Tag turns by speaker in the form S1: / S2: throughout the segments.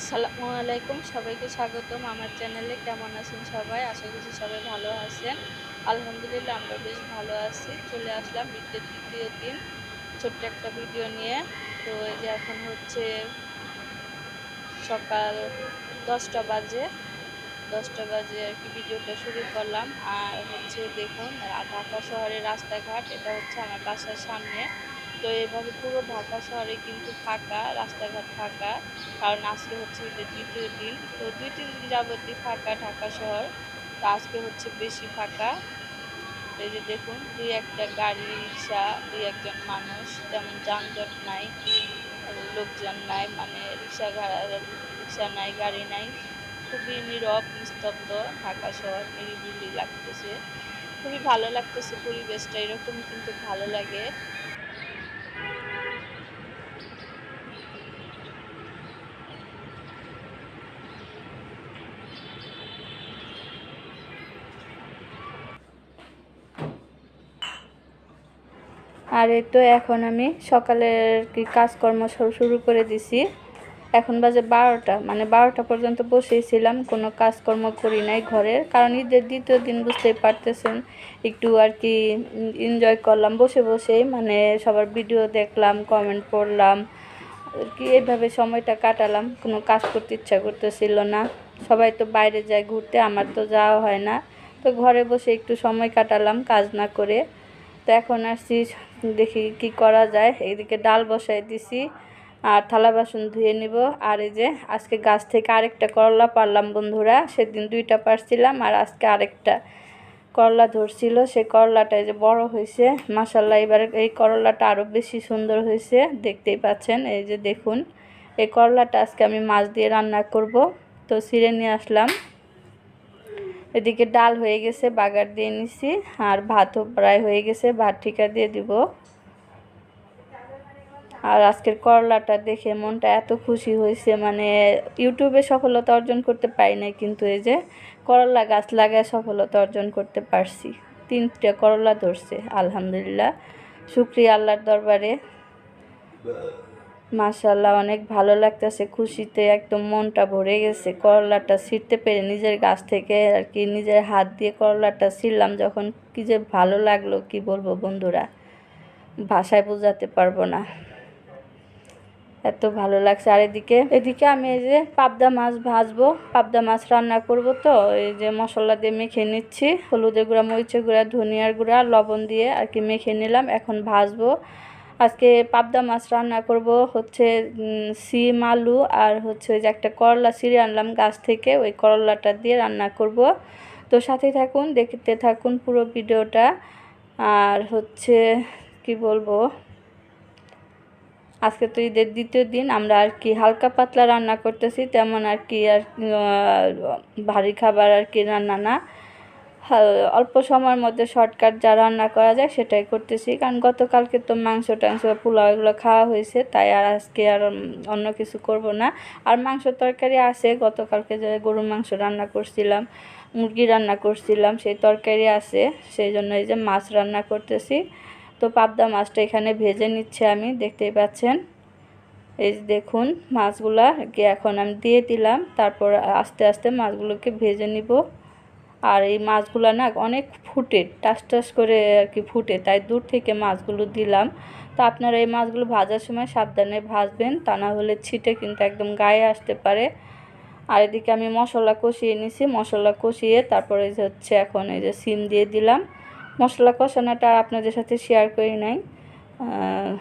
S1: আসসালামু আলাইকুম। সবাইকে স্বাগতম আমার চ্যানেলে। কেমন আছেন সবাই? আশা করছি সবাই ভালো আছেন। আলহামদুলিল্লাহ আমরা বেশ ভালো আছি। চলে আসলাম ঈদের দ্বিতীয় দিন ছোট্ট একটা ভিডিও নিয়ে। তো এই যে এখন হচ্ছে সকাল দশটা বাজে। দশটা বাজে আর কি ভিডিওটা শুরু করলাম। আর হচ্ছে দেখুন, ঢাকা শহরের রাস্তাঘাট, এটা হচ্ছে আমার বাসার সামনে। তো এভাবে পুরো ঢাকা শহরে কিন্তু ফাঁকা, রাস্তাঘাট ফাঁকা। কারণ আজকে হচ্ছে ঈদের দ্বিতীয় দিন। তো দুই তিন দিন যাবতীয় ফাঁকা ঢাকা শহর। তো আজকে হচ্ছে বেশি ফাঁকা। এই যে দেখুন, দুই একটা গাড়ি, রিক্সা, দুই একজন মানুষ। তেমন যানজট নাই লোকজন নাই। মানে রিক্সা রিক্সা নাই, গাড়ি নাই। খুবই নীরব, নিস্তব্ধ ঢাকা শহর। নিরিবিলি লাগতেছে। খুবই ভালো লাগতেছে পরিবেশটা। এরকম কিন্তু ভালো লাগে। আর এই তো এখন আমি সকালের কি কাজকর্ম শুরু করে দিছি। এখন বাজে বারোটা মানে বারোটা পর্যন্ত বসেই ছিলাম, কোনো কাজকর্ম করি নাই ঘরের কারণ ঈদের দ্বিতীয় দিন বুঝতেই পারতেছেন, একটু আর কি এনজয় করলাম, বসে বসেই মানে সবার ভিডিও দেখলাম কমেন্ট পড়লাম কি এইভাবে সময়টা কাটালাম, কোনো কাজ করতে ইচ্ছা করতেছিল না, সবাই তো বাইরে যায় ঘুরতে, আমার তো যাওয়া হয় না, তো ঘরে বসে একটু সময় কাটালাম কাজ না করে, তো এখন আসছি দেখি কি করা যায়। এইদিকে ডাল বসাই দিছি, আর থালা বাসন ধুয়ে নিব। আর এই যে আজকে গাছ থেকে আরেকটা করলা পারলাম বন্ধুরা, সেদিন দুইটা পারছিলাম আর আজকে আরেকটা করলা ধরছিল। সেই করলাটা এই যে বড় হয়েছে। মাসাল্লাহ এবার এই করলাটা আরও বেশি সুন্দর হয়েছে, দেখতেই পাচ্ছেন। এই যে দেখুন, এই করলাটা আজকে আমি মাছ দিয়ে রান্না করব। তো ছিঁড়ে নিয়ে আসলাম। এদিকে ডাল হয়ে গেছে, বাগার দিয়ে নিছি, আর ভাতও প্রায় হয়ে গেছে, ভাত ঠিকা দিয়ে দিব। আর আজকের করলাটা দেখে মনটা এত খুশি হয়েছে মানে ইউটিউবে সফলতা অর্জন করতে পারি নাই, কিন্তু এই যে করলা গাছ লাগায় সফলতা অর্জন করতে পারছি। তিনটা করলা ধরছে, আলহামদুলিল্লাহ। শুক্রিয়া আল্লাহর দরবারে। মাশাল্লাহ অনেক ভালো লাগতেছে, খুশিতে একদম মনটা ভরে গেছে। করলাটা ছিঁড়তে পেরে নিজের গাছ থেকে আর কি নিজের হাত দিয়ে করলাটা ছিঁড়লাম যখন কি যে ভালো লাগল, কি বলব বন্ধুরা? ভাষায় বোঝাতে পারব না। এত ভালো লাগছে। আর এদিকে এদিকে আমি এই যে পাবদা মাছ ভাজবো, পাবদা মাছ রান্না করব তো, এই যে মশলা দিয়ে মেখে নিচ্ছি, হলুদের গুঁড়া, মরিচের গুঁড়া, ধনিয়ার গুঁড়া, লবণ দিয়ে আর কি মেখে নিলাম, এখন ভাজবো। আজকে পাবদা মাছ রান্না করব হচ্ছে সিম আলু আর হচ্ছে ওই যে একটা করলা ছিঁড়ে আনলাম গাছ থেকে, ওই করলাটা দিয়ে রান্না করব। তো সাথে থাকুন, দেখতে থাকুন পুরো ভিডিওটা। আর হচ্ছে, কি বলব, আজকে তো ঈদের দ্বিতীয় দিন, আমরা আর কি হালকা পাতলা রান্না করতেছি, তেমন আর কি আর ভারী খাবার আর কি রান্না না। অল্প সময়ের মধ্যে শর্টকাট যা রান্না করা যায় সেটাই করতেছি। কারণ গতকালকে তো মাংস টাংস পোলাও এগুলো খাওয়া হয়েছে, তাই আর আজকে আর অন্য কিছু করব না। আর মাংস তরকারি আছে, গতকালকে যে গরুর মাংস রান্না করছিলাম, মুরগি রান্না করছিলাম, সেই তরকারি আছে, সেই জন্য এই যে মাছ রান্না করতেছি। তো পাবদা মাছটা এখানে ভেজে নিচ্ছে আমি, দেখতেই পাচ্ছেন। এই দেখুন, মাছগুলা কি এখন আমি দিয়ে দিলাম, তারপর আস্তে আস্তে মাছগুলোকে ভেজে নিব। আর এই মাছগুলো না অনেক ফুটে, টাস টাস করে আর কি ফুটে, তাই দূর থেকে মাছগুলো দিলাম। তো আপনারা এই মাছগুলো ভাজার সময় সাবধানে ভাজবেন, তা না হলে ছিটে কিন্তু একদম গায়ে আসতে পারে। আর এদিকে আমি মশলা কষিয়ে নিছি, মশলা কষিয়ে তারপরে যে হচ্ছে এখন এই যে সিম দিয়ে দিলাম। মশলা কষানোটা আপনাদের সাথে শেয়ার করি নাই।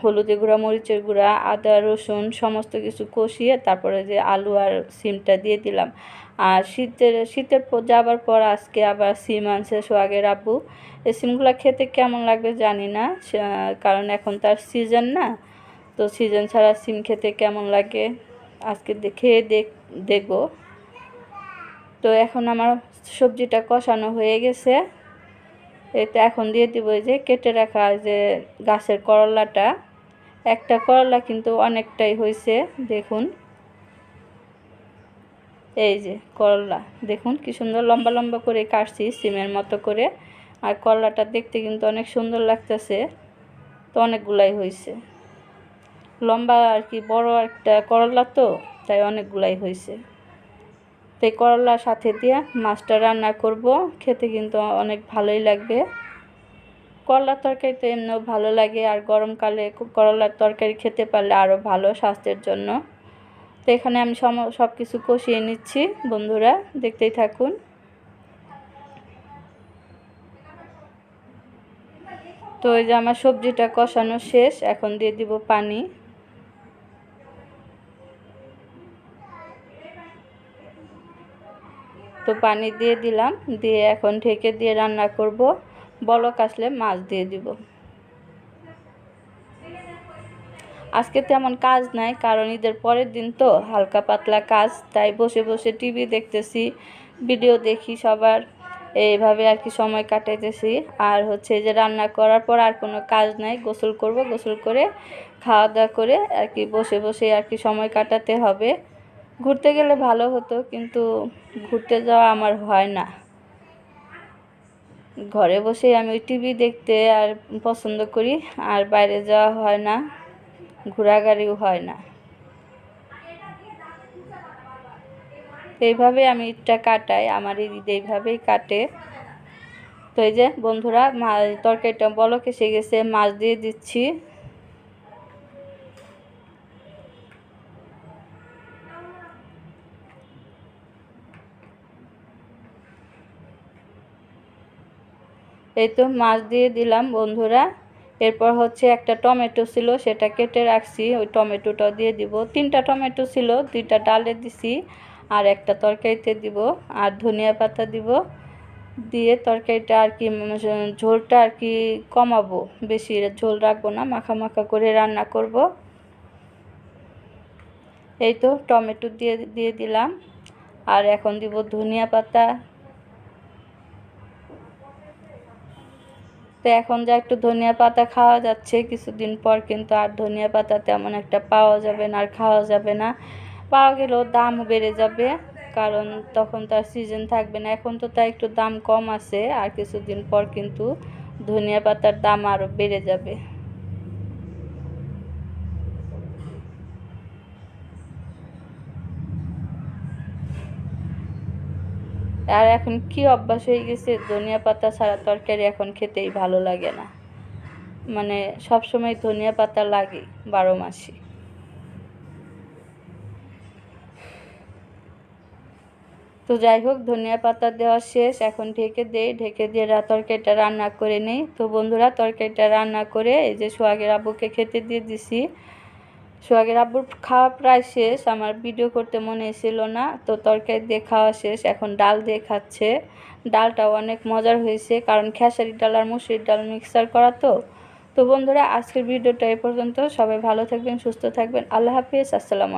S1: হলুদের গুঁড়া, মরিচের গুঁড়া, আদা, রসুন, সমস্ত কিছু কষিয়ে তারপরে যে আলু আর সিমটা দিয়ে দিলাম। আর শীতের শীতের যাবার পর আজকে আবার সিম আনছে সোহাগের আব্বু। এই সিমগুলো খেতে কেমন লাগবে জানি না কারণ এখন তার সিজন না, তো সিজন ছাড়া সিম খেতে কেমন লাগে আজকে দেখ, দেখব। তো এখন আমার সবজিটা কষানো হয়ে গেছে। এটা এখন দিয়ে দিব যে কেটে রাখা যে গাছের করলাটা। একটা করলা কিন্তু অনেকটাই হয়েছে দেখুন। এই যে করলা, দেখুন কি সুন্দর লম্বা লম্বা করে কাটছি সিমের মতো করে। আর করলাটা দেখতে কিন্তু অনেক সুন্দর লাগতেছে, তো অনেকগুলাই হয়েছে লম্বা আর কি বড় একটা করলা তো, তাই অনেকগুলাই হয়েছে তো এই করলার সাথে দিয়ে মাছটা রান্না করব, খেতে কিন্তু অনেক ভালোই লাগবে। করলার তরকারি তো এমনিও ভালো লাগে, আর গরমকালে করলার তরকারি খেতে পারলে আরও ভালো স্বাস্থ্যের জন্য। তো এখানে আমি সম সব কিছু কষিয়ে নিচ্ছি, বন্ধুরা, দেখতেই থাকুন। তো এই যে আমার সবজিটা কষানো শেষ, এখন দিয়ে দিব পানি। তো পানি দিয়ে দিলাম, দিয়ে এখন ঢেকে দিয়ে রান্না করব। বলক আসলে মাছ দিয়ে দিব। আজকে তেমন কাজ নাই, কারণ ঈদের পরের দিন তো হালকা পাতলা কাজ, তাই বসে বসে টিভি দেখতেছি ভিডিও দেখি সবার, এইভাবে আর কি সময় কাটাইতেছি। আর হচ্ছে যে রান্না করার পর আর কোনো কাজ নাই, গোসল করব, গোসল করে খাওয়া দাওয়া করে আর কি বসে বসে আর কি সময় কাটাতে হবে। ঘুরতে গেলে ভালো হতো, কিন্তু ঘুরতে যাওয়া আমার হয় না। ঘরে বসে আমি টিভি দেখতে আর পছন্দ করি, আর বাইরে যাওয়া হয় না। ঘোরাঘুরিও হয় না। এইভাবে আমি ঈদটা কাটাই, আমার ঈদ এইভাবেই কাটে। তো এই যে বন্ধুরা তরকারিটা বলক এসে গেছে, মাছ দিয়ে দিচ্ছি। এই তো মাছ দিয়ে দিলাম বন্ধুরা। এরপর হচ্ছে একটা টমেটো ছিল, সেটা কেটে রাখছি, ওই টমেটোটা দিয়ে দিব। তিনটা টমেটো ছিল, দুইটা ডালে দিছি, আর একটা তরকারিতে দিব, আর ধনিয়া পাতা দিব। দিয়ে তরকারিটা আর কি ঝোলটা আর কি কমাবো, বেশি ঝোল রাখব না মাখা মাখা করে রান্না করব। এই তো টমেটো দিয়ে দিয়ে দিলাম। আর এখন দিব ধনিয়া পাতা তো এখন যা একটু ধনিয়া পাতা খাওয়া যাচ্ছে, কিছুদিন পর কিন্তু আর ধনিয়া পাতা তেমন একটা পাওয়া যাবে না, আর খাওয়া যাবে না। পাওয়া গেলেও দাম বেড়ে যাবে, কারণ তখন তার সিজন থাকবে না। এখন তো তাই একটু দাম কম আছে, আর কিছুদিন পর কিন্তু ধনিয়া পাতার দাম আরও বেড়ে যাবে। আর এখন কি অভ্যাস হয়ে গেছে? ধনিয়া পাতা ছাড়া তরকারি এখন খেতেই ভালো লাগে না। মানে সব সময় ধনিয়া পাতা লাগে বারো মাসি। তো যাই হোক, ধনিয়া পাতা দেওয়া শেষ। এখন ঢেকে দেই। ঢেকে দিয়ে রা তরকারিটা রান্না করে নেই। তো বন্ধুরা, তরকারিটা রান্না করে এই যে সোহাগের আব্বুকে খেতে দিয়ে দিছি। সোহাগের আব্বুর খাওয়া প্রায় শেষ, আমার ভিডিও করতে মনে ছিল না। তো তরকারি দিয়ে খাওয়া শেষ, এখন ডাল দিয়ে খাচ্ছে। ডালটাও অনেক মজার হয়েছে, কারণ খেসারির ডাল আর মুসুরির ডাল মিক্সার করা তো। তো বন্ধুরা, আজকের ভিডিওটা এ পর্যন্ত। সবাই ভালো থাকবেন, সুস্থ থাকবেন। আল্লাহ হাফিজ, আসসালামু